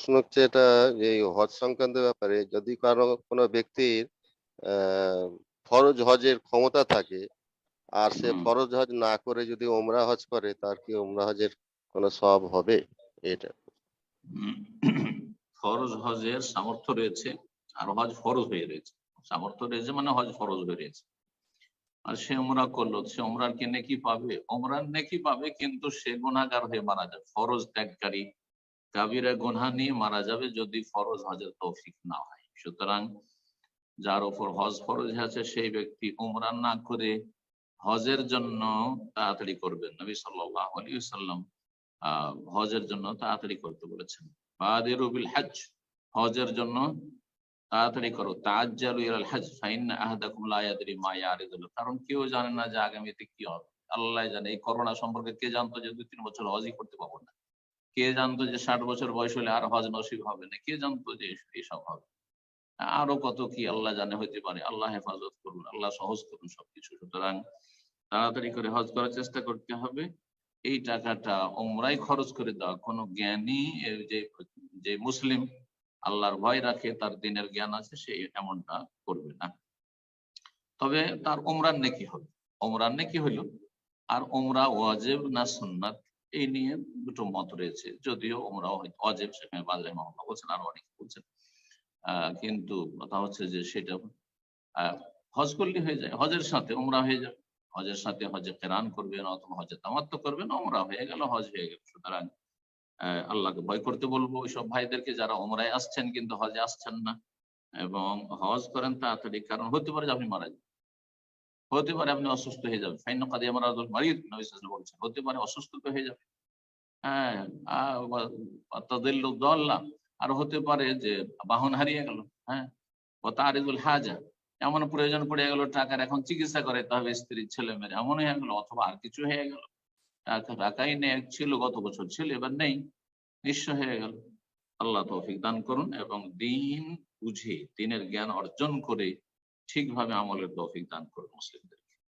প্রশ্ন হচ্ছে এটা যে এই হজ সংক্রান্ত ব্যাপারে যদি কারও কোনো ব্যক্তির ফরজ হজের ক্ষমতা থাকে আর সে ফরজ হজ না করে যদি ওমরা হজ করে তার কি ওমরা হজের কোনো সব হবে? এটা। ফরজ হজের সামর্থ্য রয়েছে আর হজ ফরজ হয়ে রয়েছে। সামর্থ্য রয়েছে মানে হজ ফরজ হয়ে রয়েছে। আর সে ওমরা করল সে ওমরার কি নেকি পাবে? ওমরার নেকি পাবে কিন্তু সে গুণাগার হয়ে মারা যাবে। ফরজ ত্যাগকারী কাবিরা গুনহা নিয়ে মারা যাবে যদি ফরজ হজের তৌফিক না হয়। সুতরাং যার উপর হজ ফরজ আছে, সেই ব্যক্তি উমরা না করে হজের জন্য তাড়াতাড়ি করবেন নবী সাল্লাহ আলী সাল্লাম হজের জন্য তাড়াতাড়ি করতে বলেছেন। হজ হজের জন্য তাড়াতাড়ি করো। কারণ কেউ জানে না যে আগামীতে কি হবে। আল্লাহ জানে, এই করোনা সম্পর্কে কে জানতো যে দুই তিন বছর হজই করতে পারব না। কে জানতো যে ষাট বছর বয়স হলে আর হজ নসিব হবে না? কে জানতো যে এইসব হবে? আরও কত কি আল্লাহ জানে হইতে পারে? আল্লাহ হেফাজত করুন, আল্লাহ সহজ করুন সবকিছু। সুতরাং তাড়াতাড়ি করে হজ করার চেষ্টা করতে হবে। এই টাকাটা ওমরাই খরচ করে দেওয়া। কোনো জ্ঞানী যে যে মুসলিম আল্লাহর ভয় রাখে, তার দিনের জ্ঞান আছে, সে এমনটা করবে না। তবে তার ওমরান নেকি হবে। ওমরান নেকি হইল, আর ওমরা ওয়াজেব না সুন্নাত? এই নিয়ে দুটো মত রয়েছে। যদিও হয়তো অজেব সেখানে বাজারে মহম্মদ বলছেন, আরও অনেকে বলছেন। কিন্তু কথা হচ্ছে যে সেটা হজ করলে হয়ে যায়। হজের সাথে ওমরা হয়ে যাবে। হজের সাথে হজে কেরান করবেন অথবা হজে তামাত্ম করবেন, ওমরা হয়ে গেল, হজ হয়ে গেল। সুতরাং আল্লাহকে ভয় করতে বলব ওইসব ভাইদেরকে যারা ওমরায় আসছেন কিন্তু হজে আসছেন না। এবং হজ করেন তাড়াতাড়ি, কারণ হতে পারে যে আপনি মারা যাবেন হতে পারে আপনি অসুস্থ হয়ে যাবেন। ফাইন কাদি আমার মারিয়ে বলছেন হতে পারে অসুস্থ তো হয়ে যাবে হ্যাঁ আর হতে পারে যে বাহন হারিয়ে গেল হ্যাঁ ও তারিজুল হাজা, এমন প্রয়োজন পড়ে গেল টাকার এখন চিকিৎসা করাইতে হবে স্ত্রীর ছেলে মেয়ে এমন হয়ে গেল, অথবা আর কিছু হয়ে গেল। টাকা টাকাই নেই ছিল, গত বছর ছিল, এবার নেই, নিঃস্ব হয়ে গেল। আল্লাহ তৌফিক দান করুন এবং দিন বুঝে, দিনের জ্ঞান অর্জন করে ঠিকভাবে আমলের তৌফিক দান করুন মুসলিমদের।